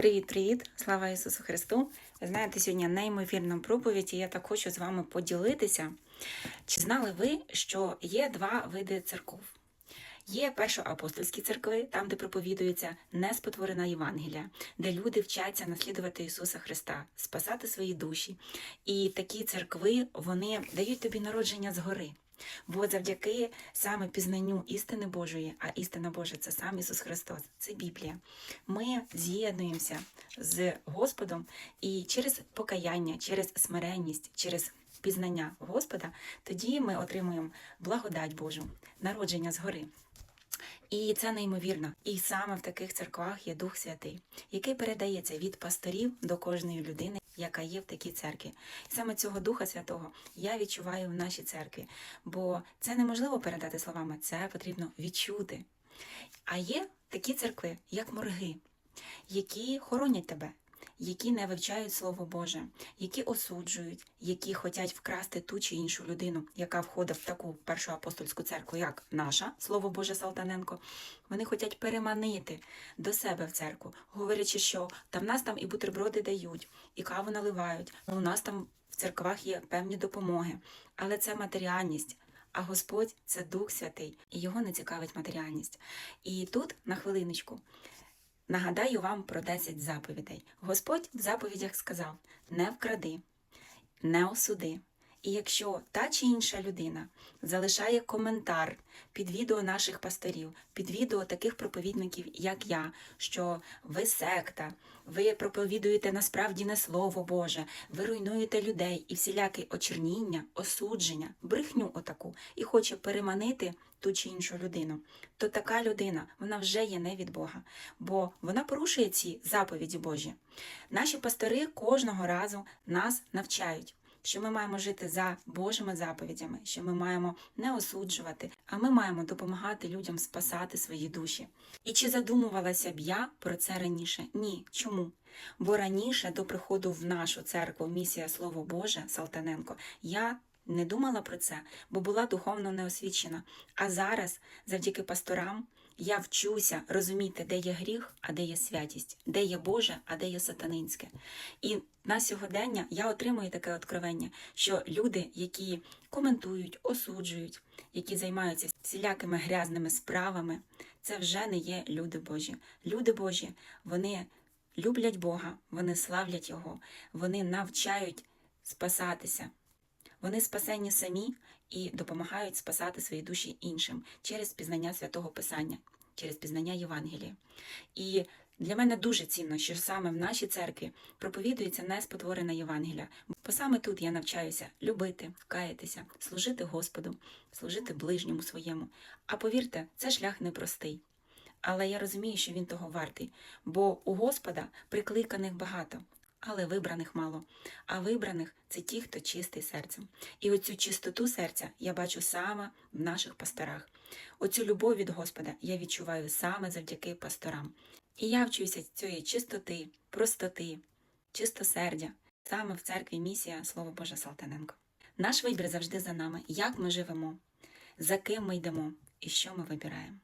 Привіт-привіт! Слава Ісусу Христу! Ви знаєте, сьогодні неймовірна проповідь, і я так хочу з вами поділитися. Чи знали ви, що є два види церков? Є першоапостольські церкви, там, де проповідується неспотворена Євангелія, де люди вчаться наслідувати Ісуса Христа, спасати свої душі. І такі церкви вони дають тобі народження згори. Бо завдяки саме пізнанню істини Божої, а істина Божа це сам Ісус Христос, це Біблія. Ми з'єднуємося з Господом і через покаяння, через смиренність, через пізнання Господа, тоді ми отримуємо благодать Божу, народження згори. І це неймовірно. І саме в таких церквах є Дух Святий, який передається від пасторів до кожної людини, яка є в такій церкві. І саме цього Духа Святого я відчуваю в нашій церкві, бо це неможливо передати словами, це потрібно відчути. А є такі церкви, як морги, які хоронять тебе. Які не вивчають Слово Боже, які осуджують, які хочуть вкрасти ту чи іншу людину, яка входить в таку першу апостольську церкву, як наша Слово Боже Салтаненко. Вони хочуть переманити до себе в церкву, говорячи, що там нас там і бутерброди дають, і каву наливають. У нас там в церквах є певні допомоги, але це матеріальність. А Господь це Дух Святий, і його не цікавить матеріальність. І тут, на хвилиночку, нагадаю вам про 10 заповідей. Господь в заповідях сказав: не вкради, не осуди. І якщо та чи інша людина залишає коментар під відео наших пасторів, під відео таких проповідників, як я, що ви секта, ви проповідуєте насправді не слово Боже, ви руйнуєте людей і всіляке очерніння, осудження, брехню отаку, і хоче переманити ту чи іншу людину, то така людина вона вже є не від Бога, бо вона порушує ці заповіді Божі. Наші пастори кожного разу нас навчають що ми маємо жити за Божими заповідями, що ми маємо не осуджувати, а ми маємо допомагати людям спасати свої душі. І чи задумувалася б я про це раніше? Ні. Чому? Бо раніше до приходу в нашу церкву місія Слово Боже Салтаненко я. Не думала про це, бо була духовно неосвічена. А зараз, завдяки пасторам, я вчуся розуміти, де є гріх, а де є святість, де є Боже, а де є сатанинське. І на сьогодення я отримую таке откровення, що люди, які коментують, осуджують, які займаються всілякими грязними справами, це вже не є люди Божі. Люди Божі, вони люблять Бога, вони славлять Його, вони навчають спасатися. Вони спасені самі і допомагають спасати свої душі іншим через пізнання святого Писання, через пізнання Євангелія. І для мене дуже цінно, що саме в нашій церкві проповідується неспотворена Євангелія, бо саме тут я навчаюся любити, каятися, служити Господу, служити ближньому своєму. А повірте, це шлях непростий. Але я розумію, що він того вартий, бо у Господа прикликаних багато, але вибраних мало. А вибраних це ті, хто чистий серцем. І оцю чистоту серця я бачу саме в наших пасторах. Оцю любов від Господа я відчуваю саме завдяки пасторам. І я вчуся цієї чистоти, простоти, чистосердя, саме в церкві місія Слово Боже Салтаненко. Наш вибір завжди за нами, як ми живемо, за ким ми йдемо і що ми вибираємо.